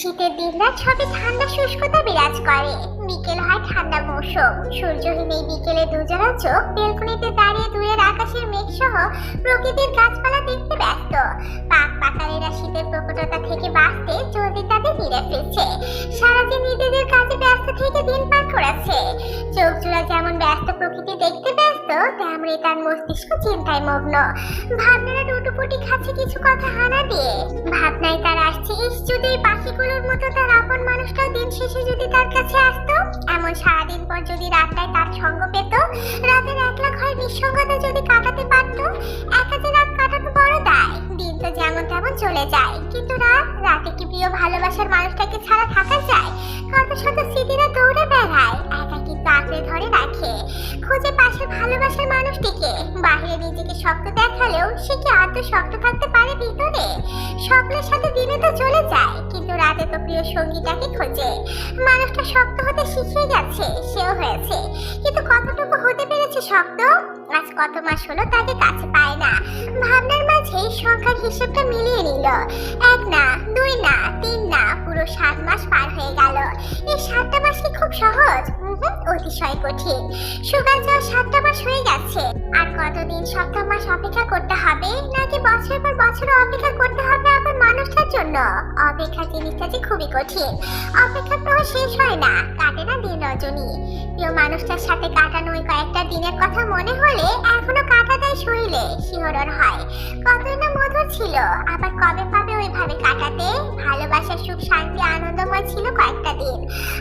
শীতের দিনরাত সবে ঠান্ডা শুষ্কতা বিরাজ করে। বিকেল হয় ঠান্ডা মৌসুম। সূর্যহীন এই বিকেলে দুজনা চোখ বেলকনিতে দাঁড়িয়ে দূরের আকাশের মেঘ সহ প্রকৃতির গাছপালা দেখতে ব্যস্ত। পাক পাকালেরা শীতের প্রকটতা থেকে বাঁচতে জলদি তাদের ফিরে ফিরছে। সারাদিন নিজেদের কাজে ব্যস্ত থেকে দিন পার করেছে চোখ জোড়া যেমন ব্যস্ত প্রকৃতি দেখতে ব্যস্ত, তেমনি তার মস্তিষ্ক চিন্তায় মগ্ন। ভাবনারা টুটুপুটি খাচ্ছে কিছু কথা হানা দিয়ে। ভাবনায় তার আসছে, ইস যদি পাখিগুলোর মতো তার আপন মানুষটাও দিন শেষে যদি তার কাছে আসতো এমন সারাদিন পর যদি রাতটায় তার সঙ্গ পেত, রাতের একলা ঘরে নিঃসঙ্গতা যদি কাটাতে পারত রাত কাটানো বড় দায়। দিন তো যেমন তেমন চলে যায়। কিন্তু রাত, রাতে কি প্রিয় ভালোবাসার মানুষটাকে ছাড়া থাকা যায়? কত শত স্মৃতিরা দৌড়ে বেড়ায়। একা কিন্তু আঁকড়ে ধরে খুঁজে পাশে ভালোবাসার মানুষটিকে। বাহিরে নিজেকে শক্ত দেখালেও সে কি আদৌ শক্ত থাকতে পারে ভিতরে? স্বপ্নের সাথে দিনে তো চলে যায়, কিন্তু রাতে তো প্রিয় সঙ্গীটাকে খোঁজে। মানুষটা শক্ত হতে শিখে গেছে, সেও হয়েছে। কিন্তু কতটুকু হতে পেরেছে শক্ত? আজ কত মাস হলো তাকে কাছে পায় না। ভাবনার মাঝে সংখ্যার হিসেবটা মিলিয়ে নিল। এক না, দুই না, তিন না, পুরো সাত মাস পার হয়ে গেল। এই সাতটা মাস কি খুব সহজ? অতিশয় কঠিন। সুগার যা সাতটা মাস হয়ে গেছে। আর কতদিন সপ্তাহ মাস অপেক্ষা করতে হবে? নাকি বছর পর বছর অপেক্ষা করতে হবে আবার মানুষটার জন্য? অপেক্ষা জিনিসটা যে খুবই কঠিন। অপেক্ষা তো শেষ হয় না, কাটে না দিন রজনী। প্রিয় মানুষটার সাথে কাটানো ওই কয়েকটা দিনের কথা মনে হলে এখনও কাটা দেয় শরীরে শিহরণ হয়। কতই না মধুর ছিল, আবার কবে পাবে ওইভাবে কাটাতে? ভালোবাসার সুখ, শান্তি, আনন্দময় ছিল কয়েকটা দিন।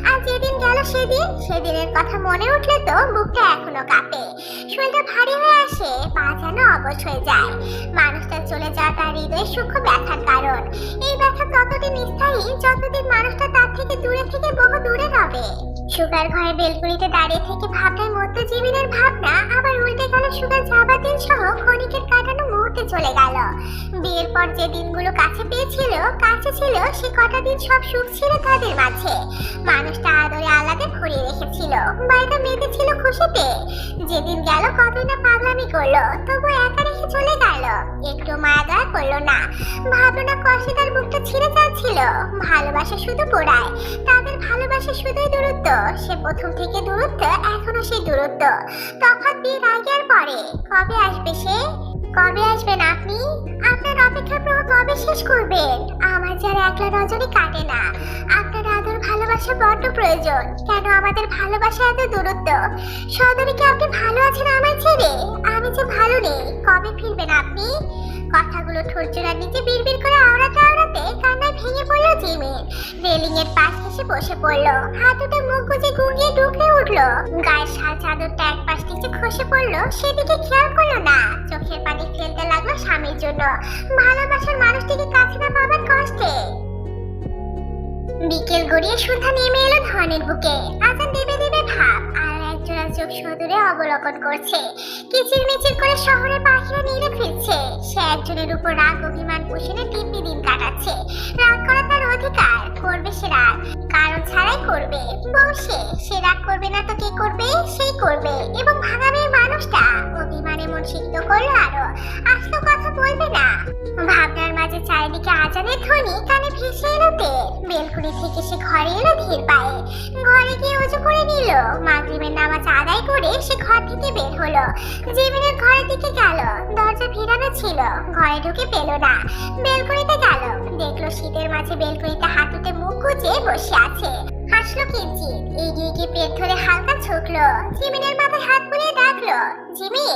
আর যেদিন গেল সেদিন, সেদিনের কথা মনে উঠলে তো বুকটা এখনও কাঁপে। শরীরটা ভারী আসে পা যেন অবশ হয়ে যায়। মানুষটা চলে যাওয়া তার হৃদয়ের সূক্ষ্ম ব্যথার কারণ। এই ব্যথা ততদিন স্থায়ী যতদিন মানুষটা তার থেকে দূরে থেকে বহু দূরে হবে সুগার ঘরে বেলকুড়িতে দাঁড়িয়ে থেকে ভাবনায় মধ্যে জীবনের ভাবনা আবার উল্টে গেল সুগার যাবার দিন সহ কাটানো মুহূর্তে চলে গেল। বিয়ের পর যে দিনগুলো কাছে পেয়েছিল, কাছে ছিল, সে কটা দিন সব সুখ ছিল তাদের মাঝে। মানুষটা আদরে আলাদা ভরিয়ে রেখেছিল বাড়িটা মেতে ছিল খুশিতে। যেদিন গেল কতই না পাগলামি করল তবু একা রেখে চলে গেল। একটু মায়া দয়া করল না ভাবনা কষ্টে তার বুকটা ছিঁড়ে যাচ্ছিল। ভালোবাসা শুধু পোড়ায়, তাদের ভালোবাসা শুধুই দূরত্ব। সে প্রথম থেকে দূরত্ব, এখনও সেই দূরত্ব। তফাৎ বিয়ের আগে আর পরে, কবে আসবে সে? কবে আসবেন আপনি? আপনার অপেক্ষা প্রহ কবে শেষ করবেন? আমার যার একলা নজরে কাটে না। আপনার আদর, ভালোবাসা বড্ড প্রয়োজন। কেন আমাদের ভালোবাসা এত দূরত্ব? সদরে কি আপনি ভালো আছেন আমার ছেড়ে? আমি যে ভালো নেই, কবে ফিরবেন আপনি? কথাগুলো ঠোরচোরার নিচে বিড়বিড় করে আওড়াতে আওড়াতে রেলিং এর এসে বসে পড়ল। হাতুটা মুখ গুজে গুঁড়িয়ে ঢুকে উঠল। গায়ের শাল চাদরটা এক পাশ নিচে খসে পড়ল। সেদিকে খেয়াল করল না। চোখের পানি ফেলতে লাগল স্বামীর জন্য। ভালোবাসার মানুষটিকে কাছে না পাবার কষ্টে। বিকেল গড়িয়ে সন্ধ্যা নেমে এলো ধনের বুকে। আজান দেবে দেবে ভাব। আর চোখ সুদূরে অবলোকন করছে। কিচির মিচির করে শহরের পাখিরা নীলে ফিরছে। সে একজনের উপর রাগ অভিমান পুষিনে দিব্যি দিন কাটাচ্ছে। রাগ করা তার অধিকার, করবে সে রাগ। কারণ ছাড়াই করবে। বসে সে রাগ করবে না তো কে করবে? সেই করবে। এবং ভাগামের মানুষটা। অভিমানে মন সিদ্ধ করল আরও। আসলো কথা বলবে না। ভাবনার মাঝে চারিদিকে আজানের ধ্বনি কানে ভেসে এলো তেল বেলকুনি থেকে সে ঘরে এলো ধীর পায়ে। ঘরে গিয়ে উজু করে নিল। মাগরিবের নামাজ আদায় করে সে ঘর থেকে বের হলো। জিমিনের ঘরের দিকে গেল। দরজা ভিড়ানো ছিল। ঘরে ঢুকে পেল না। বেলকুনিতে গেল। দেখল শীতের মাঝে বেলকুনিতে হাঁটুতে মুখ গুজে বসে আছে। হাসলো কিঞ্চিত এগিয়ে গিয়ে পেট ধরে হালকা ছুকলো জিমিনের মাথায় হাত বুলিয়ে ডাকলো। জিমি।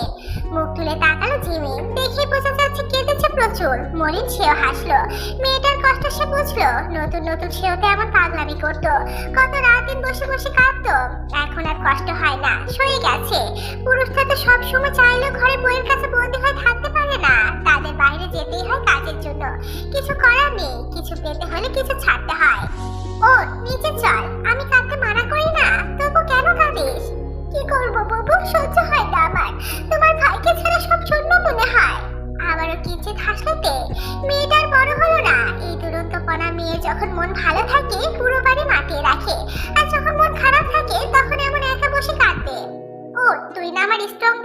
মুখ তুলে তাকালো জিমি। দেখে বোঝা যাচ্ছে কেঁদেছে প্রচুর। মরিন সেও হাসলো। মেয়েটার কষ্ট সে বুঝলো। নতুন নতুন সেও তেমন পাগলামি করতো। কত রাত দিন বসে বসে কাঁদতো। এখন আর কষ্ট হয় না। সয়ে গেছে। পুরুষরা তো সবসময় চাইলেও ঘরে বইয়ের কাছে বন্দি হয়ে থাকতে পারে না। তাদের বাইরে যেতেই হয় কাজের জন্য। কিছু করার নেই। কিছু পেতে হলে কিছু ছাড়তে হয়। ও, নিচে চল। আমি কাঁদতে মানা করি না। তবু কেন কাঁদিস? কি করব বাবু? সহ্য হয় না। তোমার ভাইকে ছাড়া সব শূন্য মনে হয়। আবারও কিঞ্চিত হাসলাতে মেয়েটার বড় হলো না। এই দুরন্তপনা মেয়ে যখন মন ভালো থাকে, পুরো বাড়ি মাতিয়ে রাখে। আর যখন মন খারাপ থাকে, তখন এমন একা বসে কাঁদবে ও, তুই না আমার স্ট্রং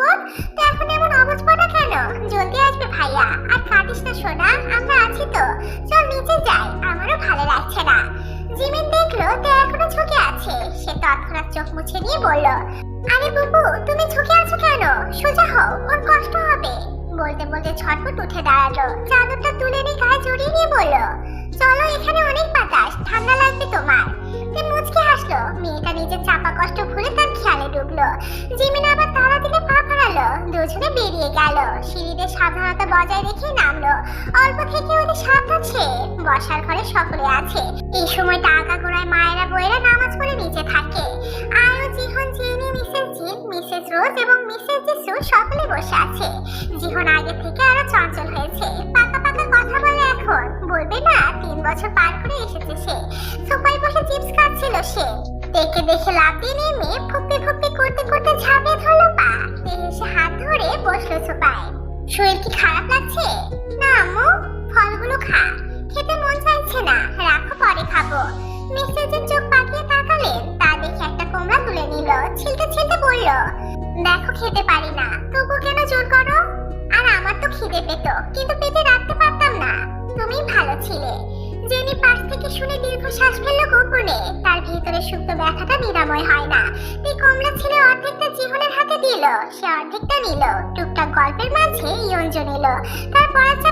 তো এখন এমন অবস্থা কেন? জলদি আসবে ভাইয়া। আর কাঁদিস না, সোনা, আমরা আছি তো। চল নিচে যাই, আমারও ভালো লাগছে না। জিমিন দেখল তে এখনও ঝুঁকে আছে। সে তৎক্ষণাৎ চোখ মুছে নিয়ে বলল, আরে বুবু, তুমি ঝুঁকে আছো কেন? সোজা হও, ওর কষ্ট হবে। বলতে বলতে ছটফট উঠে দাঁড়াল। চাদরটা তুলে নিয়ে গায়ে জড়িয়ে নিয়ে বলল, চলো এখানে অনেক বাতাস, ঠান্ডা লাগবে তোমার। তে মুচকে হাসলো। মেয়েটা নিজের চাপা কষ্ট ভুলে তার খেয়ালে ডুবলো। জিমিন আবার তারা দিকে পা ফেরালো দুজনে বেরিয়ে গেল। সিঁড়িতে সাবধানতা বজায় রেখে নামলো। অল্প থেকে ওদের সে। বসার ঘরে সকলে আছে। এই সময়টা আগাগোড়ায় মায়েরা বইয়েরা নামাজ পড়ে নিচে থাকে। আয়ো জিহন জিনি মিসেস জিন, মিসেস রোজ এবং মিসেস জিসু সকলে বসে আছে। জিহন আগে থেকে আরও চঞ্চল হয়েছে। পাকা পাকা কথা বলে এখন। বলবে না, তিন বছর পার করে এসেছে সে। সোফায় বসে চিপস খাচ্ছিল সে। দেখে দেখে লাভ দিয়ে নেমে পরে খাব মিসেজের চোখ পাকিয়ে তাকালেন তা দেখে একটা কোমড়া তুলে নিল, ছিলতে ছিলতে বলল, দেখো, খেতে পারি না। তবু কেন জোর করো? আর আমার তো খিদে পেত, কিন্তু পেটে রাখতে পারতাম না। তুমি ভালো ছিলে। জেনি পাশ থেকে শুনে গোপনে। তার ভিতরে সুপ্ত ব্যথাটা নিরাময় হয় না। কমলা অর্ধেকটা জীবনের হাতে দিল, সে অর্ধেকটা নিল। টুকটাক গল্পের মাঝে এলো। তার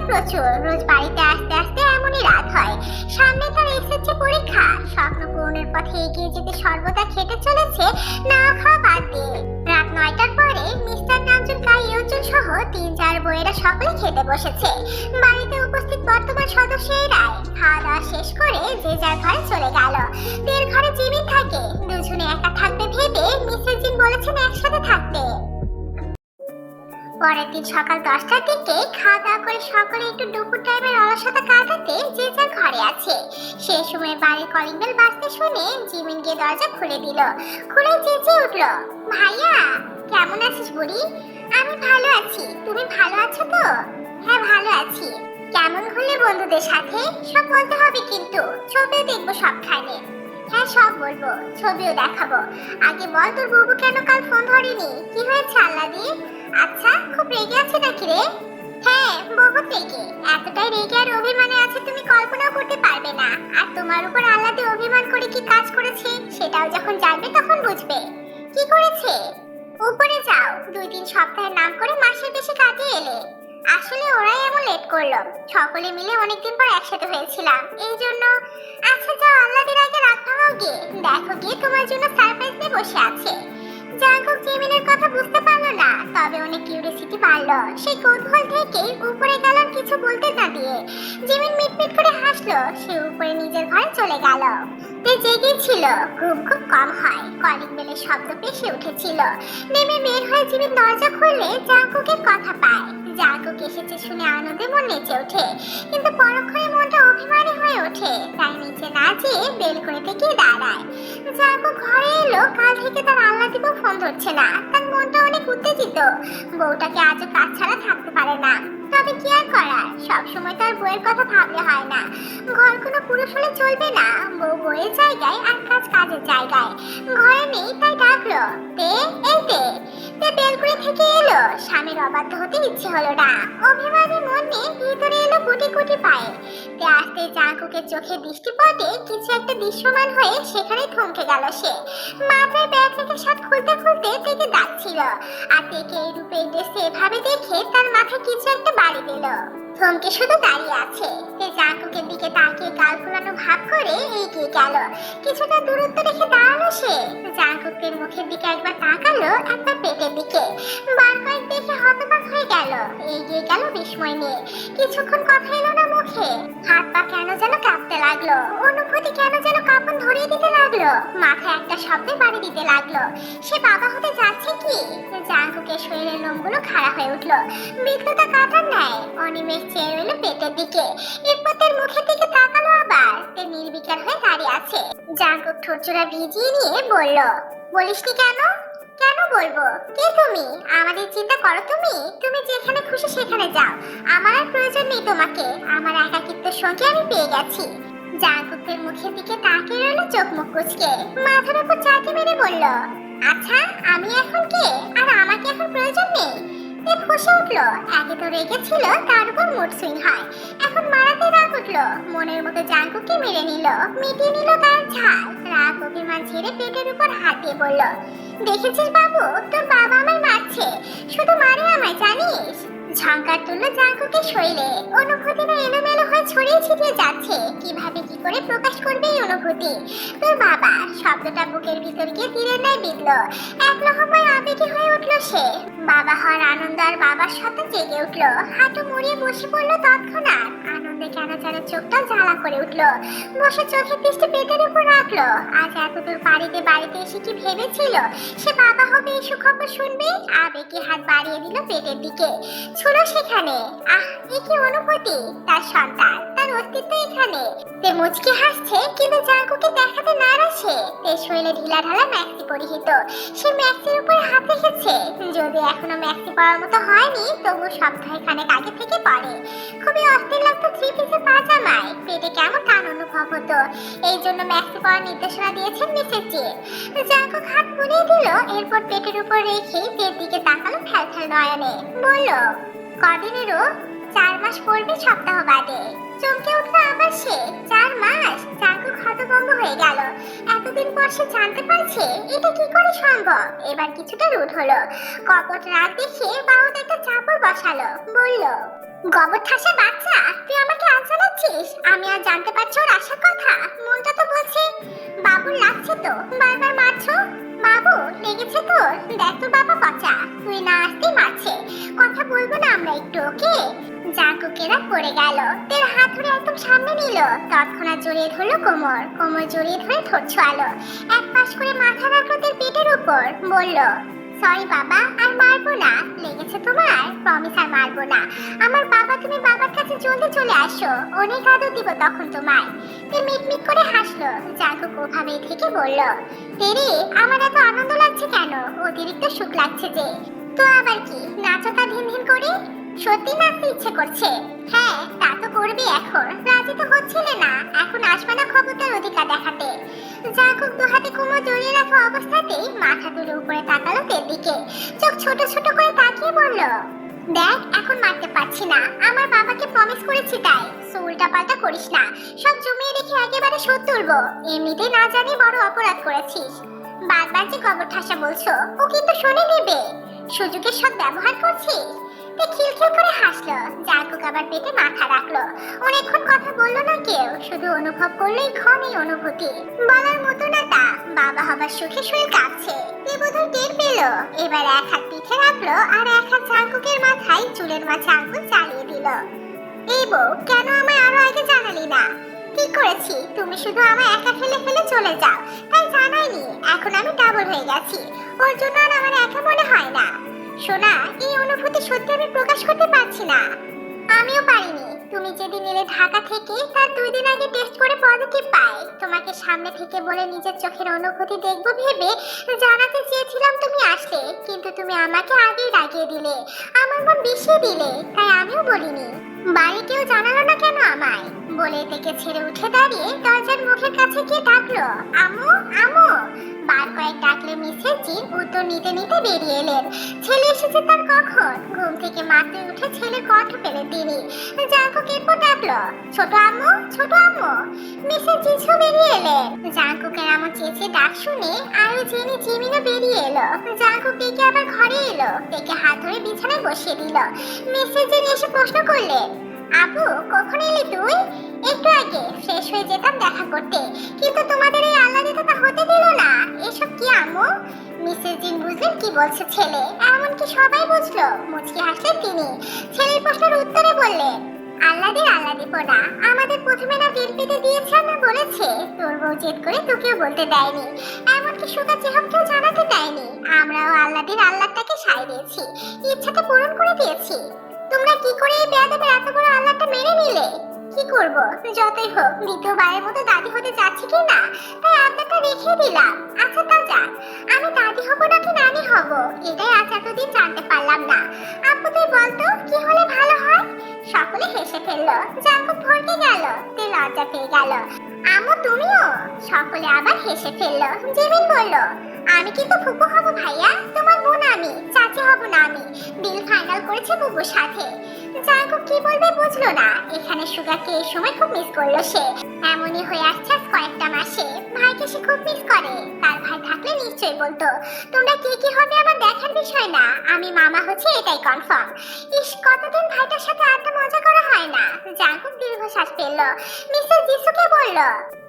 প্রচুর, রোজ বাড়িতে আসতে আসতে এমনই রাত হয়। সামনে তার এসেছে পরীক্ষা, স্বপ্ন পূরণের পথে এগিয়ে যেতে সর্বদা খেটে চলেছে, না খাওয়া বাদ দিয়ে। রাত নয়টার পরে মিস্টার নামজুন, কাই ইয়ঞ্জন সহ তিন চার বইয়েরা সকলে খেতে বসেছে। বাড়িতে উপস্থিত বর্তমান সদস্যেরাই খাওয়া দাওয়া শেষ করে যে যার ঘরে চলে গেল। দের ঘরে জিমিন থাকে। দুজনে একা থাকবে ভেবে মিসেস জিন বলেছেন একসাথে থাকতে। পরের দিন সকাল দশটার দিকে খাওয়া দাওয়া করে সকলে একটু দুপুর টাইমের অলসতা কাটাতে যে যার ঘরে আছে। সেই সময় বাড়ির কলিং বেল বাজতে শুনে জিমিন গিয়ে দরজা খুলে দিল। খুলে চেঁচিয়ে উঠল, ভাইয়া, কেমন আছিস বুড়ি? আমি ভালো আছি। তুমি ভালো আছো তো? হ্যাঁ ভালো আছি। কেমন ঘুরলে বন্ধুদের সাথে? সব বলতে হবে কিন্তু, ছবিও দেখব সবখানে। হ্যাঁ সব বলব, ছবিও দেখাবো। আগে বল তোর বাবু কেন কাল ফোন ধরেনি? কি হয়েছে আল্লাদি? আচ্ছা খুব রেগে আছে নাকি রে? হ্যাঁ বহুত রেগে। এতটাই রেগে আর অভিমানে আছে তুমি কল্পনাও করতে পারবে না। আর তোমার উপর আল্লাদি অভিমান করে কি কাজ করেছে, সেটাও যখন জানবে তখন বুঝবে। কি করেছে? উপরে যাও, দুই তিন সপ্তাহের নাম করে মাসের বেশি কাটিয়ে এলে। আসলে ওরাই এমন লেট করল। সকলে মিলে অনেকদিন পর একসাথে হয়েছিলাম। এই জন্য আচ্ছা যাও আল্লাদের আগে রাত ভাঙাও গিয়ে। দেখো গিয়ে তোমার জন্য সারপ্রাইজ নিয়ে বসে আছে। জাঙ্কুক জিমিনের কথা বুঝতে পারল না, তবে অনেক কিউরিয়াসিটি বাড়লো। সেই কৌতূহল থেকে উপরে গেল কিছু বলতে না দিয়ে। জিমিন মিটমিট করে হাসলো, সে উপরে নিজের ঘরে চলে গেল। তে জেগে ছিল ঘুম খুব কম হয়। কলিং বেলের শব্দ পেশে উঠেছিল। নেমে বের হয়ে জিমিন দরজা খুললে জাঙ্কুকের কথা পায়। জাঙ্কুক এসেছে শুনে আনন্দে মন নেচে ওঠে। কিন্তু পরক্ষণে মনটা অভিমানী হয়ে ওঠে। তাই নিচে না যেয়ে বেলকনিতে গিয়ে দাঁড়ায়। জাগু ঘরে এলো, কাল থেকে তার আল্লাহ দিব ফোন ধরছে না। তার মনটা অনেক উত্তেজিত। বউটাকে আজও কাজ ছাড়া থাকতে পারে না। তবে কি আর করার? সব সময় তার বউয়ের কথা ভাবলে হয় না। ঘর কোনো পুরুষ হলে চলবে না। বউ বউয়ের জায়গায় আর কাজ কাজের জায়গায়। ঘরে নেই, তাই ডাকলো তে এই তে তে বেলকুড়ি থেকে এলো। স্বামীর অবাধ্য হতে ইচ্ছে হলো না। অভিমানী মন ভিতরে এলো কুটি কুটি পায়ে। তে আসতে জাঙ্কুকের চোখে দৃষ্টি পড়ে কিছু একটা দৃশ্যমান হয়ে সেখানে থমকে গেল সে। মাথায় ব্যাগ রেখে শার্ট খুলতে খুলতে থেকে ডাকছিল। আর থেকে এই রূপে ড্রেসে এভাবে দেখে তার মাথায় কিছু একটা বাড়ি দিল থমকে শুধু দাঁড়িয়ে আছে। সে জাঙ্কুকের দিকে তাকিয়ে গাল ফুলানো ভাব করে এগিয়ে গেল। কিছুটা দূরত্ব রেখে দাঁড়াল সে। জাঙ্কুকের মুখের দিকে একবার তাকালো একবার পেটের দিকে। বার কয়েক দেখে হতবাক হয়ে গেল। এগিয়ে গেল বিস্ময় নিয়ে। কিছুক্ষণ কথা এলো না মুখে। হাত পা কেন যেন কাঁপতে লাগল। অনুভূতি কেন যেন কাঁপন ধরিয়ে দিতে লাগল। মাথায় একটা শব্দে বাড়ি দিতে লাগল। সে বাবা হতে যাচ্ছে কি? জাঙ্কুকের শরীরের লোমগুলো খাড়া হয়ে উঠল। বিদ্যুতা কাটার নেয় অনিমেষ চেয়ে পেটের দিকে। এরপর তার মুখের দিকে তাকালো আবার। সে নির্বিকার হয়ে দাঁড়িয়ে আছে। জাঙ্কুক ঠোঁটচোরা ভিজিয়ে নিয়ে বলল বলিসনি কেন? কেন বলব? কে তুমি? আমাদের চিন্তা করো তুমি। তুমি যেখানে খুশি সেখানে যাও। আমার আর প্রয়োজন নেই তোমাকে। আমার একাকিত্বের সঙ্গে আমি পেয়ে গেছি। জাঙ্কুকের মুখের দিকে তাকিয়ে রইল চোখ মুখ কুচকে। মাথার উপর চাটি মেরে বলল আচ্ছা আমি এখন কে? আর আমাকে এখন প্রয়োজন নেই? তে ফুসে উঠল। আগে তো রেগেছিল তার উপর মুড সুইং হয়। এখন মারাতে রাগ উঠল। মনের মতো জাঙ্কুকে মেরে নিল। মিটিয়ে নিল তার ঝাল। রাগ অভিমান ছেড়ে পেটের উপর হাত দিয়ে বলল, দেখেছিস বাবু, তোর বাবা আমায় মারছে। শুধু মারে আমায়, জানিস? ঝঙ্কার তুললো জাঙ্কুকে শৈলে অনুভূতিটা এলোমেলো হয়ে ছড়িয়ে ছিটিয়ে যাচ্ছে। কীভাবে কি করে প্রকাশ করবে এই অনুভূতি? তোর বাবা, শব্দটা বুকের ভিতর গিয়ে তীরের ন্যায় বিঁধল। এক লহমায় আবেগে হয়ে উঠল সে। বাবা হওয়ার আনন্দ আর বাবার সাথে জেগে উঠল। হাঁটু মুড়িয়ে বসে পড়ল তৎক্ষণাৎ। কেন যেন চোখটা জ্বালা করে উঠল। বসে চোখের দৃষ্টি পেটের উপর রাখল। আজ এতদূর বাড়িতে বাড়িতে এসে কি ভেবেছিল? সে বাবা হবে এই সুখবর শুনবে? আবেগে হাত বাড়িয়ে দিল পেটের দিকে। ছিল সেখানে। আহ, এ কি অনুভূতি? তার সন্তান। অস্তিত্ব এখানে। তে মুচকি হাসছে, কিন্তু জাঙ্কুকে দেখাতে নারাজ সে শৈলে ঢিলা ঢালা ম্যাক্সি পরিহিত। সে ম্যাক্সির উপর হাত রেখেছে। যদি এখনও ম্যাক্সি পরার মতো হয়নি, তবু সপ্তাহে খানেক আগে থেকে পরে। খুবই অস্থির লাগতো থ্রি পিসে পাজামায়। পেটে কেমন টান অনুভব হতো। এই জন্য ম্যাক্সি পরার নির্দেশনা দিয়েছেন মিসেস জি। জাঙ্কুক হাত মুড়িয়ে দিল, এরপর পেটের উপর রেখে পেট দিকে তাকালো ফ্যাল ফ্যাল নয়নে। বলল, কদিনেরও চার মাস পড়বে সপ্তাহ বাদে। চমকে উঠল আবার সে। চার মাস? চাকু হতভম্ব হয়ে গেল। এতদিন পর সে জানতে পারছে এটা কি করে সম্ভব? এবার কিছুটা রুট হলো। কপট রাত দেখে বাউদ একটা চাপড় বসালো। বলল, গবর ঠাসা বাচ্চা, তুই আমাকে আজ জানাচ্ছিস? আমি আর জানতে পারছি ওর আসার কথা। মনটা তো বলছে, বাবুর লাগছে তো। বারবার মারছো? বাবু, লেগেছে তোর দেখ তোর বাবা পচা তুই না আসতে মারছে। কথা বলব না আমরা একটু, ওকে? জাঙ্কুকেরা পড়ে গেল। তের হাত ধরে একদম সামনে নিল। তৎক্ষণাৎ জড়িয়ে ধরলো কোমর। কোমর জড়িয়ে ধরে ঠোঁট ছোয়ালো এক পাশ করে মাথা রাখল তের পেটের উপর বলল সরি বাবা, আর মারবো না। লেগেছে তোমার? প্রমিস আর মারবো না। আমার বাবা, তুমি বাবার কাছে জলদি চলে আসো। অনেক আদর দিব তখন তোমায়। তে মিটমিট করে হাসলো। জাঙ্কুক ওভাবেই থেকে বলল তেরে আমার এত আনন্দ লাগছে কেন? অতিরিক্ত সুখ লাগছে যে। তো আবার কি? নাচাটা ধিন ধিন করে? সত্যি নাচতে ইচ্ছে করছে? হ্যাঁ তা তো করবি এখন। রাজি তো হচ্ছিলে না। এখন আসবে না ক্ষমতার অধিকার দেখাতে। দু হাতে জড়িয়ে রাখা অবস্থাতেই মাথা তুলে উপরে তাকালো তের দিকে চোখ ছোট ছোট করে তাকিয়ে বলল, দেখ, এখন মারতে পারছি না। আমার বাবাকে প্রমিস করেছি তাই। করিস না। সব জমিয়ে রেখে একেবারে শোধ তুলবো। এমনিতেই না জানি বড় অপরাধ করেছিস। বারবার যে কবর ঠাসা বলছো, ও কিন্তু শুনে নেবে। সুযোগের সব ব্যবহার করছিস? তে খিলখিল করে হাসলো। জাকুক আবার পেটে মাথা রাখল। অনেকক্ষণ কথা বলল না কেউ, শুধু অনুভব করলোই ক্ষণ অনুভূতি। বলার মতো না তা, বাবা হবার সুখে শরীর কাঁপছে তে বোধহয় টের পেল। এবার এক হাত পিঠে রাখল আর এক হাত জাঙ্কুকের মাথায় চুলের মাঝে আঙ্গুল চালিয়ে দিল। এই বউ, কেন আমায় আরও আগে জানালি না? ঠিক করেছি? তুমি শুধু আমায় একা ফেলে ফেলে চলে যাও। তাই জানাইনি, এখন আমি ডাবল হয়ে গেছি। ওর জন্য আর আমার একা মনে হয় না। সোনা এই অনুভূতি সত্যি আমি প্রকাশ করতে পারছি না। আমিও পারিনি। তুমি যেদিন এলে ঢাকা থেকে, তার দুই দিন আগে টেস্ট করে পজিটিভ পাই তোমাকে সামনে থেকে বলে নিজের চোখের অনুভূতি দেখব ভেবে জানাতে চেয়েছিলাম তুমি আসলে, কিন্তু তুমি আমাকে আগেই রাগিয়ে দিলে। আমার মন বিষিয়ে দিলে, তাই আমিও বলিনি। বাড়ি কেউ জানালো না কেন আমায়? বলে থেকে ছেড়ে উঠে দাঁড়িয়ে দরজার মুখের কাছে গিয়ে ডাকলো, আমু আমু! বার কয়েক ডাকলে মিসেস জিন উত্তর নিতে নিতে বেরিয়ে এলেন। ছেলে এসেছে তার কখন? ঘুম থেকে মাথে উঠে ছেলে কণ্ঠ পেলেন তিনি। জাঙ্কু কেপো ডাকলো। ছোট আম্মু ছোট আম্মু। মিসেস জিসু বেরিয়ে এলেন জাঙ্কুকে এমন চেঁচে ডাক শুনে আরও জেনে জিমিনও বেরিয়ে এলো। জাঙ্কু ডেকে আবার ঘরে এলো। ডেকে হাত ধরে বিছানায় বসিয়ে দিল। মিসেস জিন এসে প্রশ্ন করলেন আপু কখন এলি তুই? একটু আগে, ফ্রেশ হয়ে যেতাম দেখা করতে। কিন্তু তোমাদের এই আল্লাহ তা হতে দিল না। এসব কি আম্মু? মিসেস জিন বুঝলেন কি বলছে ছেলে। এমনকি সবাই বুঝলো, মুচকি হাসলেন তিনি। ছেলের প্রশ্নের উত্তরে বললেন আল্লাদের আল্লাদি পোনা আমাদের প্রথমে না টের পেতে দিয়েছে না বলেছে? তোর বউ জেদ করে তোকেও বলতে দেয়নি। এমনকি সুতা চেহাবকেও জানাতে দেয়নি। আমরাও আল্লাদের আল্লাহটাকে সাই দিয়েছি। ইচ্ছাটা পূরণ করে দিয়েছি। তোমরা কি করে এই বেয়াদবের এত বড় আল্লাহটা মেনে নিলে? কি করব? যতই হোক দ্বিতীয়বারের মতো দাদি হতে যাচ্ছি কি না? তাই আবদারটা রেখে দিলাম। আচ্ছা তা যাক। আমি দাদি হব নাকি নানি হব? এটাই আজ এতদিন জানতে পারলাম না। আপু তুই বলতো, কি হলে ভালো হয়? সকলে হেসে ফেলল। জাকুব ভরকে গেল, তে লজ্জা পেয়ে গেল। আমু, তুমিও? সকলে আবার হেসে ফেলল। জেমিন বলল, আমি কিন্তু ফুপু হব ভাইয়া। তোমার বোন আমি, চাচি হব না আমি বিল ফাইনাল করেছে বুবুর সাথে। জাঙ্কুক কি বলবে বুঝলো না। এখানে সুগাকে এই সময় খুব মিস করল সে। এমনই হয়ে আসছে কয়েকটা মাসে। ভাইকে সে খুব মিস করে। তার ভাই থাকলে নিশ্চয়ই বলতো, তোমরা কে কি হবে আমার দেখার বিষয় না? আমি মামা হচ্ছে, এটাই কনফার্ম ইস, কতদিন ভাইটার সাথে আড্ডা মজা করা হয় না। জাঙ্কুক দীর্ঘশ্বাস ফেলল। মিসেস যিশুকে বলল,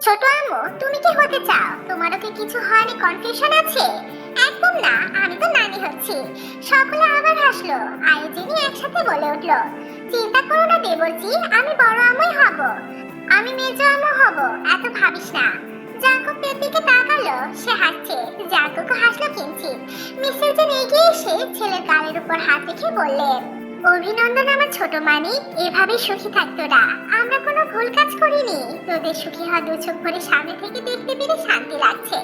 ছোট আম্মু, তুমি কি হতে চাও? তোমারও কি কিছু হয়নি কনফিউশন আছে? একদম না, আমি তো নানি হচ্ছি। সকলে আবার হাসলো আয়োজনই একসাথে বলে উঠল, চিন্তা করো না দেবরজি, আমি বড় আমই হব। আমি মেজো আমও হব, এত ভাবিস না। জাকবের দিকে তাকালো, সে হাসছে। জাঙ্কুক হাসলো কিঞ্চিত মিসেস জেন এগিয়ে এসে ছেলের গালের উপর হাত রেখে বললেন অভিনন্দন আমার ছোট মানিক এভাবে সুখী থাকতো না আমরা কোনো ভুল কাজ করিনি। তোদের সুখী হওয়া দু চোখ ভরে সামনে থেকে দেখতে পেরে শান্তি লাগছে।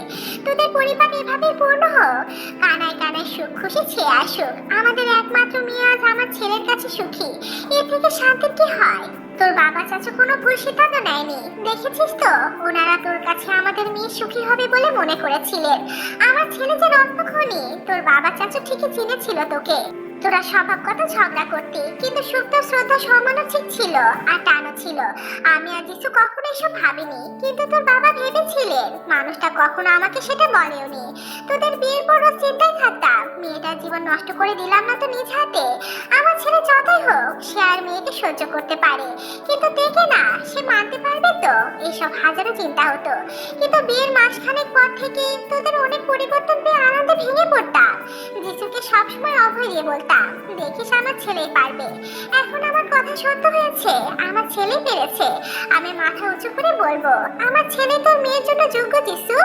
তোদের পরিবার এভাবে পূর্ণ হোক। কানায় কানায় সুখ খুশি ছেয়ে আসুক। আমাদের একমাত্র মেয়ে আজ আমার ছেলের কাছে সুখী। এর থেকে শান্তির কি হয়? তোর বাবা চাচু কোনো ভুল সিদ্ধান্ত নেয়নি। দেখেছিস তো? ওনারা তোর কাছে আমাদের মেয়ে সুখী হবে বলে মনে করেছিলেন। আমার ছেলে যে রক্তখনি তোর বাবা চাচা ঠিকই চিনেছিল তোকে। তোরা স্বভাবগত ঝগড়া করতে, কিন্তু সুপ্ত শ্রদ্ধা ঠিক ছিল আর টানও ছিল। আমি আর যিশু কখনো এসব ভাবিনি, কিন্তু তোর বাবা ভেবেছিলেন, মানুষটা কখনো আমাকে সেটা বলেওনি। তোদের বিয়ের পর চিন্তায় থাকতাম মেয়েটার জীবন নষ্ট করে দিলাম না তো নিজ হাতে। আমার ছেলে যতই হোক, সে আর মেয়েকে সহ্য করতে পারে, কিন্তু দেখে না, সে মানতে পারবে তো এইসব হাজারো চিন্তা হতো। কিন্তু বিয়ের মাসখানেক পর থেকে তোদের অনেক পরিবর্তন পেয়ে আনন্দে ভেঙে পড়তাম। যিশুকে সবসময় অভয় দিয়ে বলতাম দেখিস আমার ছেলেই পারবে। এখন আমার কথা সত্য হয়েছে, আমার ছেলে পেরেছে। আমি মাথা উঁচু করে বলব, আমার ছেলে তোর মেয়ের জন্য যোগ্য, যিশু।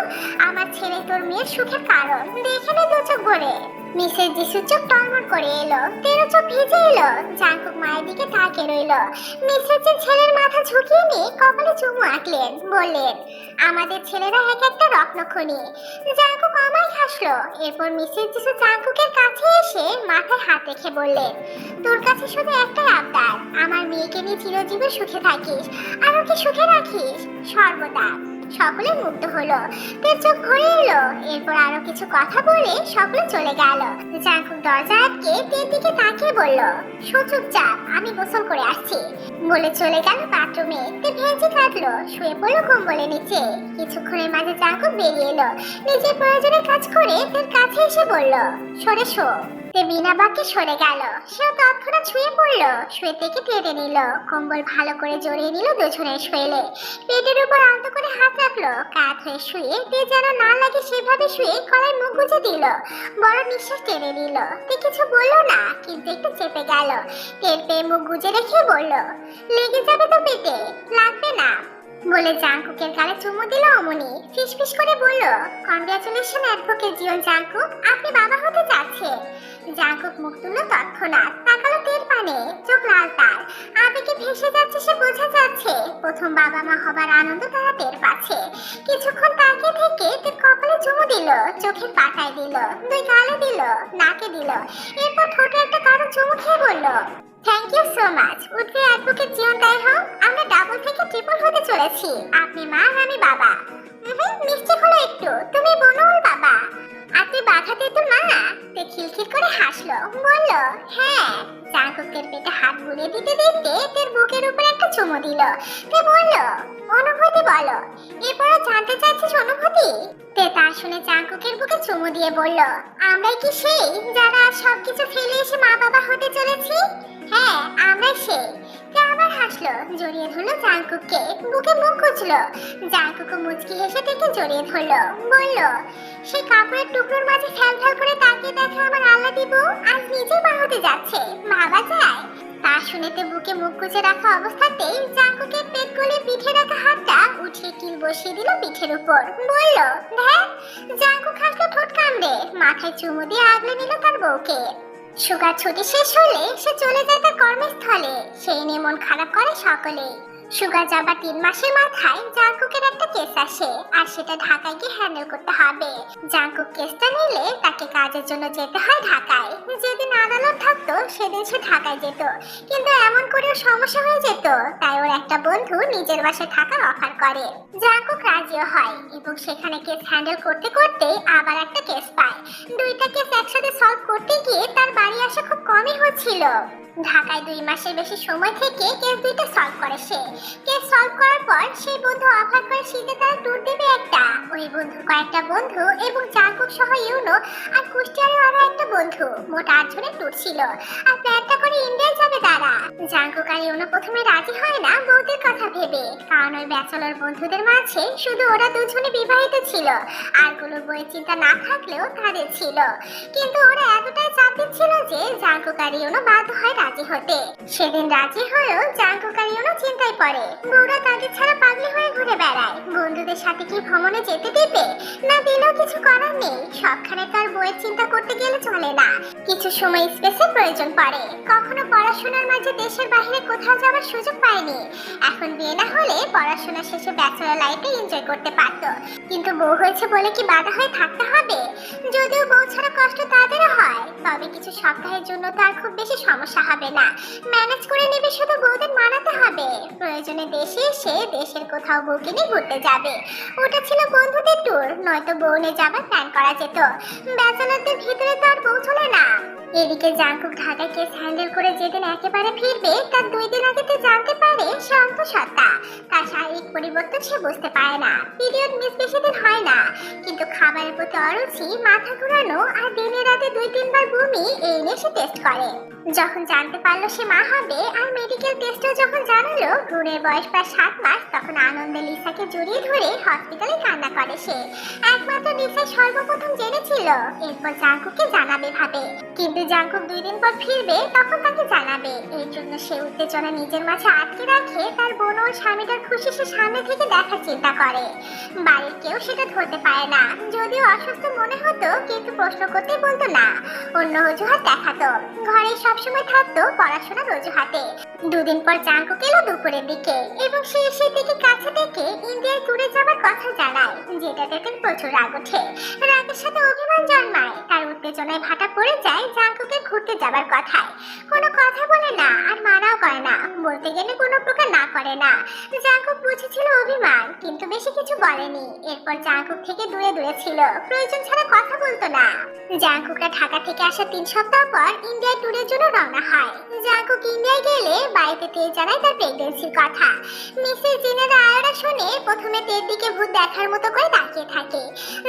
আমার ছেলে তোর মেয়ের সুখের কারণ। দেখে নে দু চোখ ভরে। মিসেস যিশু চোখ টলমল করে এলো, তেরো চোখ ভিজে এলো, জাঙ্কুক মায়ের দিকে তাকে রইল। মিসেস যে ছেলের মাথা ঝুঁকিয়ে নিয়ে কপালে চুমু আঁকলেন, বললেন, আমাদের ছেলেরা এক একটা রত্নখনি। জাঙ্কুক আমায় হাসলো। এরপর মিসেস যিশু জাঙ্কুকের কাছে এসে মাথায় হাত রেখে বললেন তোর কাছে শুধু একটাই আবদার আমার মেয়েকে নিয়ে চিরজীবন সুখে থাকিস, আর ওকে সুখে রাখিস? সর্বদা। সকলে মুগ্ধ হলো। তের চোখ ভরে এলো। এরপর আরও কিছু কথা বলে সকলে চলে গেল। জাঙ্কুক দরজা আটকে তের দিকে তাকিয়ে বলল সুচুপ চাপ আমি গোসল করে আসছি। বলে চলে গেল বাথরুমে। তে ভেঞ্চি কাটলো, শুয়ে পড়ল কম্বলে নিচে। কিছুক্ষণের মাঝে জাঙ্কুক বেরিয়ে এলো। নিজের প্রয়োজনের কাজ করে তের কাছে এসে বলল, সরে শো। তে বিনা বাক্যে সরে গেল। সেও তৎক্ষণাৎ শুয়ে পড়ল। শুয়ে থেকে টেনে নিল। কম্বল ভালো করে জড়িয়ে নিল দুজনের শোয়েলে পেটের উপর আলতো করে হাত রাখল। কাত হয়ে শুয়ে তে যেন না লাগে সেভাবে শুয়ে গলায় মুখ গুজে দিল। বড় নিঃশ্বাস টেনে নিল। তে কিছু বলল না, কিন্তু একটু চেপে গেল। টের পেয়ে মুখ গুজে রেখে বলল, লেগে যাবে তো পেটে। লাগবে না। বলে জাঙ্কুকের গালে চুমু দিল অমনি। ফিসফিস করে বলল কনগ্রাচুলেশন অ্যাডভোকেট জিওন জাঙ্কুক আপনি বাবা হতে যাচ্ছেন জাঙ্কুক মুখ তুলল তৎক্ষণাৎ। তাকালো তীর পানে, চোখ লাল তার। আবেগে ভেসে যাচ্ছে সে বোঝা যাচ্ছে, প্রথম বাবা মা হবার আনন্দ তারা টের পাচ্ছে। কিছুক্ষণ তাকিয়ে থেকে তীর কপালে চুমু দিল, চোখের পাতায় দিল, দুই গালে দিল, নাকে দিল। এরপর ঠোঁটে একটা কারও চুমু খেয়ে বলল থ্যাংক ইউ সো মাচ উঠবে অ্যাডভোকেট জীবন তাই হোক, আমরা ডাবল থেকে ট্রিপল হতে চলেছি। আপনি মা আর আমি বাবা। হুম মিষ্টি হলো একটু। তুমি বনুল বাবা। আর তুই বাঘা তেতুল মা। তে খিলখিল করে হাসলো। বলল হ্যাঁ। চাকুকের পেটে হাত বুলিয়ে দিতে দিতে তোর বুকের উপর একটা চুমু দিল। তে বলল অনুভূতি বলো। এরপরও জানতে চাচ্ছিস অনুভূতি? তে তা শুনে চাকুকের বুকে চুমু দিয়ে বলল, আমরাই কি সেই যারা সবকিছু ফেলে এসে মা বাবা হতে চলেছি? হ্যাঁ আমরাই সেই। তে আবার হাসলো, জড়িয়ে ধরলো জাঙ্কুককে, বুকে মুখ গুছলো জাঙ্কুকও মুচকি হেসে থেকে জড়িয়ে ধরলো, বলল, সেই কাপড়ের টুকরোর মাঝে ফ্যাল ফ্যাল করে তাকিয়ে দেখে আমার আল্লাহ দিব আজ নিজেই মা হতে যাচ্ছে। ভাবা যায়? তা শুনেতে বুকে মুখ গুজে রাখা অবস্থাতেই জাঙ্কুকের পেট গলে পিঠে রাখা হাতটা উঠিয়ে কিল বসিয়ে দিল পিঠের উপর। বলল ধ্যান জাঙ্কুক হাসলো ঠোঁট কামড়ে, মাথায় চুমু দিয়ে আগলে নিল তার বউকে। সুগার ছুটি শেষ হলে সে চলে যায় তার কর্মস্থলে। সেই নিয়ে মন খারাপ করে সকলে সুগার যাবার তিন মাসের মাথায় জাঙ্কুকের একটা কেস আসে, আর সেটা ঢাকায় গিয়ে হ্যান্ডেল করতে হবে। জাঙ্কুক কেসটা নিলে তাকে কাজের জন্য যেতে হয় ঢাকায়। যেদিন আদালত থাকতো, সেদিন সে ঢাকায় যেত। কিন্তু এমন করেও সমস্যা হয়ে যেত, তাই ওর একটা বন্ধু নিজের বাসায় থাকার অফার করে। জাঙ্কুক রাজিও হয়, এবং সেখানে কেস হ্যান্ডেল করতে করতে আবার একটা কেস পায়। দুইটা কেস একসাথে সলভ করতে গিয়ে তার বাড়ি আসা খুব কমই হচ্ছিল। ঢাকায় দুই মাসের বেশি সময় থেকে কেস দুইটা সলভ করে সে। কেস সলভ করার পর সেই বন্ধু অফার করে শীতে তারা ট্যুর দেবে একটা। ওই বন্ধু কয়েকটা বন্ধু এবং জাঙ্কুক সহ ইউনো আর কুষ্টিয়ারের আরও একটা বন্ধু, মোট আটজনের ট্যুর ছিল। আর প্ল্যানটা করে ইন্ডিয়ায় যাবে তারা। জাঙ্কুক আর ইউনো প্রথমে রাজি হয় না বৌদের কথা ভেবে। কারণ ওই ব্যাচেলর বন্ধুদের মাঝে শুধু ওরা দুজনে বিবাহিত ছিল। আর কোনো বইয়ের চিন্তা না থাকলেও তাদের ছিল। কিন্তু ওরা এতটাই চাপ দিচ্ছিল যে জাঙ্কুক আর ইউনো বাধ্য হয় রাজি হতে। সেদিন রাজি হয়েও জাঙ্কুক আর ইউনো চিন্তায় পড়ে। বউরা তাদের ছাড়া পাগলি হয়ে ঘুরে বেড়ায়। বন্ধুদের সাথে কি ভ্রমণে যেতে দেবে? না দিলেও কিছু করার নেই। সবখানে তার বইয়ের চিন্তা করতে গেলে চলে না কিছু সময় স্পেসের প্রয়োজন পড়ে। কখনো পড়াশোনার মাঝে দেশের বাইরে কোথাও যাওয়ার সুযোগ পায়নি। এখন বিয়ে না হলে পড়াশোনা শেষে ব্যাচেলর লাইফে এনজয় করতে পারতো। কিন্তু বউ হয়েছে বলে কি বাধা হয়ে থাকতে হবে? যদিও বউ ছাড়া কষ্ট হয় তবে কিছু সপ্তাহের জন্য তার খুব বেশি সমস্যা হবে না। ম্যানেজ করে নেবে শুধু বউদের মানাতে হবে। প্রয়োজনে দেশে এসে দেশের কোথাও বউকে নিয়ে ঘুরতে যাবে। ওটা ছিল বন্ধুদের ট্যুর নয়তো বউ নিয়ে যাবার প্ল্যান করা যেত। ব্যাচেলরদের ভিতরে তো আর বউ চলে না। এদিকে জাঙ্কুক ঢাকা কেস হ্যান্ডেল করে যেদিন একেবারে ফিরবে, তার দুই দিন আগে তো জানতে পারে সে অন্তঃসত্ত্বা তার শারীরিক পরিবর্তন সে বুঝতে পারে না। পিরিয়ড মিস বেশি দিন হয় না। কিন্তু খাবারের প্রতি অরুচি, মাথা ঘোরানো আর দিনে রাতে দুই তিনবার বমি, এই নিয়ে সে টেস্ট করে। যখন জানতে পারল সে মা হবে আর মেডিকেল টেস্টও যখন জানালো ভ্রূণের বয়স প্রায় সাত মাস, তখন আনন্দে লিসাকে জড়িয়ে ধরে হসপিটালে কান্না করে সে। একমাত্র লিসা সর্বপ্রথম জেনেছিল এরপর জাঙ্কুককে জানাবে ভাবে। কিন্তু জাঙ্কুক দুই দিন পর ফিরবে, তখন তাকে জানাবে। এই জন্য সে উত্তেজনা নিজের মাঝে আটকে রাখে, তার বোন ও স্বামীটার খুশি সে সামনে থেকে দেখার চিন্তা করে। বাড়ির কেউ সেটা ধরতে পারে না। যদিও অসুস্থ মনে হতো, কিন্তু প্রশ্ন করতে বলতো, না, অন্য অজুহাত দেখাতো। ঘরে সবসময় থাকতো, পড়াশোনার অজুহাতে। দুদিন পর জাঙ্কুক এলো দুপুরের দিকে এবং সে এসে দিকে কাছে থেকে ইন্ডিয়ায় ট্যুরে যাবার কথা জানায়, যেটা দেখে প্রচুর রাগ ওঠে। রাগের সাথে অভিমান জন্মায়, তার উত্তেজনায় ভাটা পড়ে যায় জাঙ্কুকে ঘুরতে যাবার কথায়। কোনো কথা বলে না, আর মানাও করে না, বলতে গেলে কোনো প্রকার না করে না। জাঙ্কুক বুঝেছিল অভিমান, কিন্তু বেশি কিছু বলেনি। এরপর জাঙ্কুক থেকে দূরে দূরে ছিল, প্রয়োজন ছাড়া কথা বলতো না। জাঙ্কুকরা ঢাকা থেকে আসা তিন সপ্তাহ পর ইন্ডিয়ায় ট্যুরের জন্য রওনা হয়। জাঙ্কুক ইন্ডিয়ায় গেলে বাড়িতে তে জানায় তার প্রেগনেন্সির কথা। মিসেস জিনেরা আয়োরা শুনে প্রথমে তের দিকে ভূত দেখার মতো করে তাকিয়ে থাকে।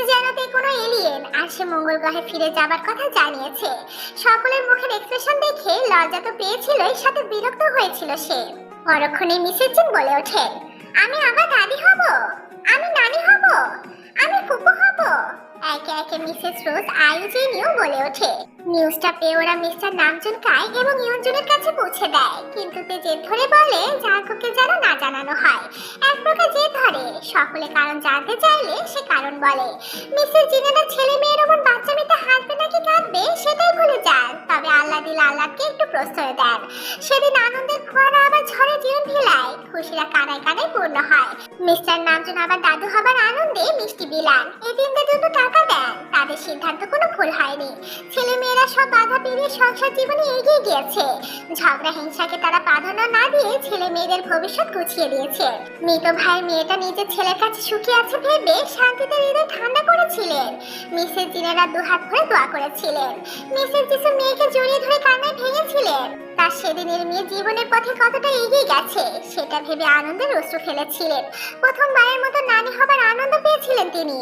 যেন তে কোনো এলিয়েন আর সে মঙ্গল গ্রহে ফিরে যাবার কথা জানিয়েছে। সকলের মুখের এক্সপ্রেশন দেখে লজ্জা তো পেয়েছিলই, সাথে বিরক্ত হয়েছিল সে। পরক্ষণে মিসেস জিন বলে ওঠেন, আমি আবার দাদি হব? আমি নানি হব? আমি ফুপু হব? একে একে মিসেস রোজ আয়োজনীয় বলে ওঠে। নিউজটা পেয়ে ওরা মিস্টার নামজুন কায় এবং ইয়ঞ্জনের কাছে পৌঁছে দেয়। কিন্তু তে জেদ ধরে বলে জাঙ্কুকে যেন না জানানো হয়। এক প্রকার জেদ ধরে। সকলে কারণ জানতে চাইলে সে কারণ বলে। মিসেস জিনেরা ছেলে মেয়ের ওপর বাচ্চা মেয়েটা হাসবে নাকি কাঁদবে, সেটাই ভুলে যান। তবে আল্লাহ দিল আল্লাহকে একটু প্রশ্রয় দেন। সেদিন আনন্দের ফোয়ারা আবার ঝড়ে জীবন ভিলায় খুশিরা কানায় কানায় পূর্ণ হয়। মিস্টার নামজুন আবার দাদু হবার আনন্দে মিষ্টি বিলান। এদিনদের দুটো টাকা দেন, তাদের সিদ্ধান্ত কোনো ভুল হয়নি। ছেলে মেয়েরা সব বাধা পেরিয়ে সংসার জীবনে এগিয়ে গিয়েছে। ঝগড়া, হিংসাকে তারা প্রাধান্য না দিয়ে ছেলে মেয়েদের ভবিষ্যৎ গুছিয়ে দিয়েছে। মৃত ভাই মেয়েটা নিজের ছেলের কাছে সুখী আছে ভেবে শান্তিতে হৃদয় ঠান্ডা করেছিলেন। মিসেস জিনেরা দুহাত ভরে দোয়া করেছিলেন। মিসেস যিশু মেয়েকে জড়িয়ে ধরে কান্নায় ভেঙেছিলেন। তার সেদিনের মেয়ে জীবনের পথে কতটা এগিয়ে গেছে, সেটা ভেবে আনন্দের অশ্রু ফেলেছিলেন। প্রথমবারের মতো নানি হবার আনন্দ পেয়েছিলেন তিনি।